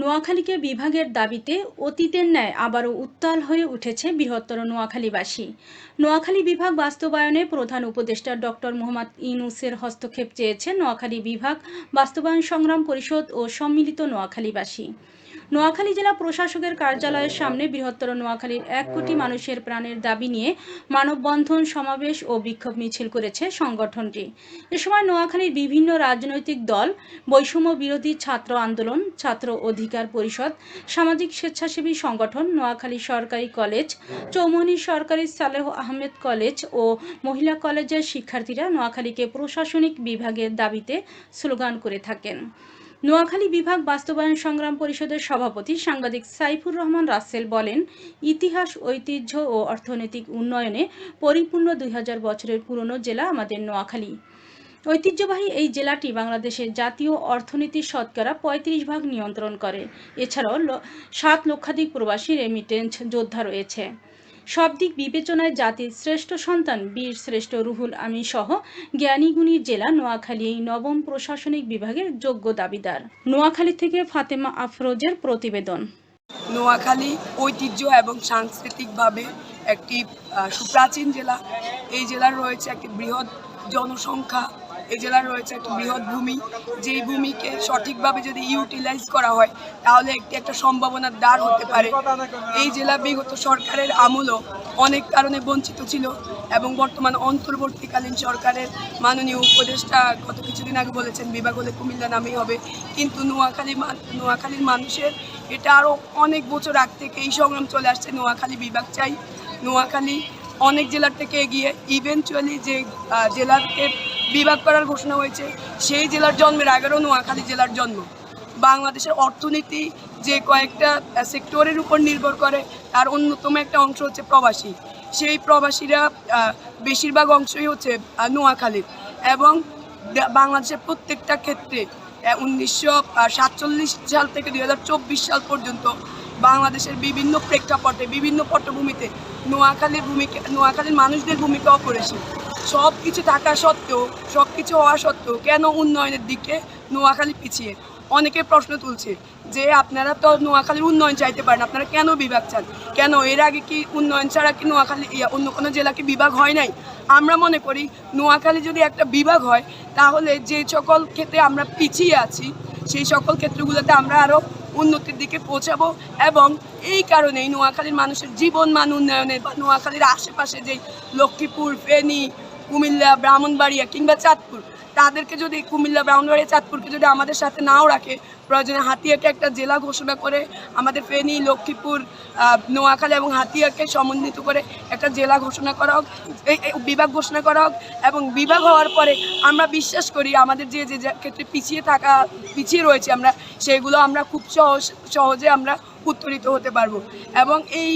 নোয়াখালীকে বিভাগের দাবিতে অতীতের ন্যায় আবারও উত্তাল হয়ে উঠেছে বৃহত্তর নোয়াখালীবাসী। নোয়াখালী বিভাগ বাস্তবায়নে প্রধান উপদেষ্টা ডক্টর মোহাম্মদ ইনুসের হস্তক্ষেপ চেয়েছে নোয়াখালী বিভাগ বাস্তবায়ন সংগ্রাম পরিষদ ও সম্মিলিত নোয়াখালীবাসী। নোয়াখালী জেলা প্রশাসকের কার্যালয়ের সামনে বৃহত্তর নোয়াখালীর এক কোটি মানুষের প্রাণের দাবি নিয়ে মানববন্ধন সমাবেশ ও বিক্ষোভ মিছিল করেছে সংগঠনটি। এ সময় নোয়াখালীর বিভিন্ন রাজনৈতিক দল, বৈষম্য বিরোধী ছাত্র আন্দোলন, ছাত্র অধিকার পরিষদ, সামাজিক স্বেচ্ছাসেবী সংগঠন, নোয়াখালী সরকারি কলেজ চৌমনি সরকারি সালেহ আহমেদ কলেজ ও মহিলা কলেজের শিক্ষার্থীরা নোয়াখালীকে প্রশাসনিক বিভাগের দাবিতে স্লোগান করে থাকেন। নোয়াখালী বিভাগ বাস্তবায়ন সংগ্রাম পরিষদের সভাপতি সাংবাদিক সাইফুর রহমান রাসেল বলেন, ইতিহাস, ঐতিহ্য ও অর্থনৈতিক উন্নয়নে পরিপূর্ণ দুই হাজার বছরের পুরনো জেলা আমাদের নোয়াখালী। ঐতিহ্যবাহী এই জেলাটি বাংলাদেশের জাতীয় অর্থনীতির শতকরা পঁয়ত্রিশ ভাগ নিয়ন্ত্রণ করে। এছাড়াও সাত লক্ষাধিক প্রবাসী রেমিটেন্স যোদ্ধা রয়েছে। সব দিক বিবেচনায় জাতির শ্রেষ্ঠ সন্তান, বীর শ্রেষ্ঠ রুহুল আমিন সহ জ্ঞানীগুণীর জেলা নোয়াখালী, এই নবম প্রশাসনিক বিভাগের যোগ্য দাবিদার। নোয়াখালী থেকে ফাতেমা আফরোজের প্রতিবেদন। নোয়াখালী ঐতিহ্য এবং সাংস্কৃতিকভাবে একটি সুপ্রাচীন জেলা। এই জেলার রয়েছে একটি বৃহৎ জনসংখ্যা। এই জেলার রয়েছে একটি বৃহৎ ভূমি। যেই ভূমিকে সঠিকভাবে যদি ইউটিলাইজ করা হয়, তাহলে একটি একটা সম্ভাবনার দ্বার হতে পারে। এই জেলা বিগত সরকারের আমলও অনেক কারণে বঞ্চিত ছিল এবং বর্তমান অন্তর্বর্তীকালীন সরকারের মাননীয় উপদেষ্টা গত কিছুদিন আগে বলেছেন, বিভাগ হলে কুমিল্লা নামেই হবে। কিন্তু নোয়াখালী নোয়াখালীর মানুষের এটা আরও অনেক বছর আগ থেকে এই সংগ্রাম চলে আসছে। নোয়াখালী বিভাগ চাই। নোয়াখালী অনেক জেলার থেকে এগিয়ে, ইভেনচুয়ালি যে জেলাকে বিভাগ করার ঘোষণা হয়েছে। সেই জেলার জন্মের আগেরও নোয়াখালী জেলার জন্ম। বাংলাদেশের অর্থনীতি যে কয়েকটা সেক্টরের উপর নির্ভর করে, তার অন্যতম একটা অংশ হচ্ছে প্রবাসী। সেই প্রবাসীরা বেশিরভাগ অংশই হচ্ছে নোয়াখালীর। এবং বাংলাদেশের প্রত্যেকটা ক্ষেত্রে উনিশশো সাতচল্লিশ সাল থেকে দু হাজার চব্বিশ সাল পর্যন্ত বাংলাদেশের বিভিন্ন প্রেক্ষাপটে, বিভিন্ন পটভূমিতে নোয়াখালীর ভূমিকা, নোয়াখালীর মানুষদের ভূমিকা অপরিসীম। সব কিছু থাকা সত্ত্বেও সব কিছু হওয়া সত্ত্বেও কেন উন্নয়নের দিকে নোয়াখালী পিছিয়ে? অনেকে প্রশ্ন তুলছে যে আপনারা তো নোয়াখালীর উন্নয়ন চাইতে পারেন, আপনারা কেন বিভাগ চান? কেন এর আগে কি উন্নয়ন ছাড়া কি নোয়াখালী অন্য কোনো জেলাকে বিভাগ হয় নাই? আমরা মনে করি নোয়াখালী যদি একটা বিভাগ হয়, তাহলে যে সকল ক্ষেত্রে আমরা পিছিয়ে আছি, সেই সকল ক্ষেত্রগুলোতে আমরা আরও উন্নতির দিকে পৌঁছাবো এবং এই কারণেই নোয়াখালীর মানুষের জীবন মান উন্নয়নে বা নোয়াখালীর আশেপাশে যেই লক্ষ্মীপুর, ফেনী কুমিল্লা, ব্রাহ্মণবাড়িয়া কিংবা চাঁদপুর, তাদেরকে যদি কুমিল্লা, ব্রাহ্মণবাড়িয়া, চাঁদপুরকে যদি আমাদের সাথে নাও রাখে, প্রয়োজনে হাতিয়াকে একটা জেলা ঘোষণা করে আমাদের ফেনী, লক্ষ্মীপুর নোয়াখালী এবং হাতিয়াকে সমন্বিত করে একটা জেলা ঘোষণা করা হোক বিভাগ ঘোষণা করা হোক এবং বিভাগ হওয়ার পরে আমরা বিশ্বাস করি আমাদের যে যে ক্ষেত্রে পিছিয়ে থাকা, পিছিয়ে রয়েছে আমরা, সেগুলো আমরা খুব সহজ, সহজে আমরা উত্তরিত হতে পারব। এবং এই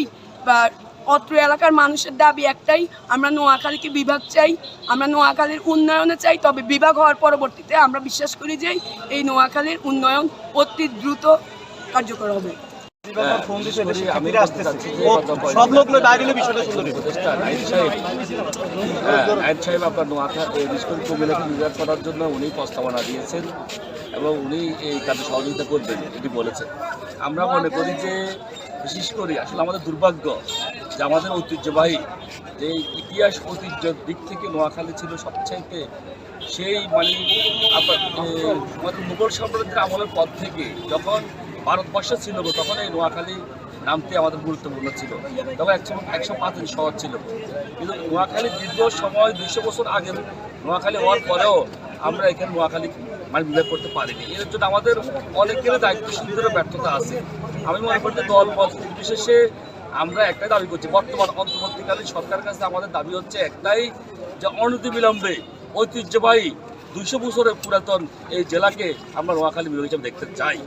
অত্র এলাকার মানুষের দাবি একটাই আমরা নোয়াখালীকে বিভাগ চাই আমরা নোয়াখালীর উন্নয়নে চাই তবে বিভাগ হওয়ার পরবর্তীতে আমরা বিশ্বাস করি যে এই নোয়াখালীর উন্নয়ন অতি দ্রুত কার্যকর হবে। করার জন্য উনি প্রস্তাবনা দিয়েছেন এবং উনি এই কাজে সহযোগিতা করবেন এটি বলেছেন। আমরা মনে করি যে বিশেষ করে আসলে আমাদের দুর্ভাগ্য যে আমাদের ঐতিহ্যবাহী যে ইতিহাস ঐতিহ্যের দিক থেকে নোয়াখালী ছিল সবচাইতে সেই মানে আমাদের মুঘল সাম্রাজ্যের আমলের পর থেকে যখন ভারতবর্ষ ছিল তখন এই নোয়াখালী নামটি আমাদের গুরুত্বপূর্ণ ছিল। তবে একশো একশো পাঁচ ইঞ্চি শহর ছিল। কিন্তু নোয়াখালী দীর্ঘ সময় দুশো বছর আগে নোয়াখালী হওয়ার পরেও আমরা এখানে নোয়াখালী মানে বিভাগ করতে পারিনি। এর জন্য আমাদের অনেকের দায়িত্বশীলদেরও ব্যর্থতা আছে। আমি মনে করি দল মত বিশেষে আমরা একটাই দাবি করছি, বর্তমান অন্তর্বর্তীকালীন সরকারের কাছে আমাদের দাবি হচ্ছে একটাই যে অনতিবিলম্বে ঐতিহ্যবাহী দুইশো বছরের পুরাতন এই জেলাকে আমরা নোয়াখালী বিভাগ হিসেবে দেখতে চাই।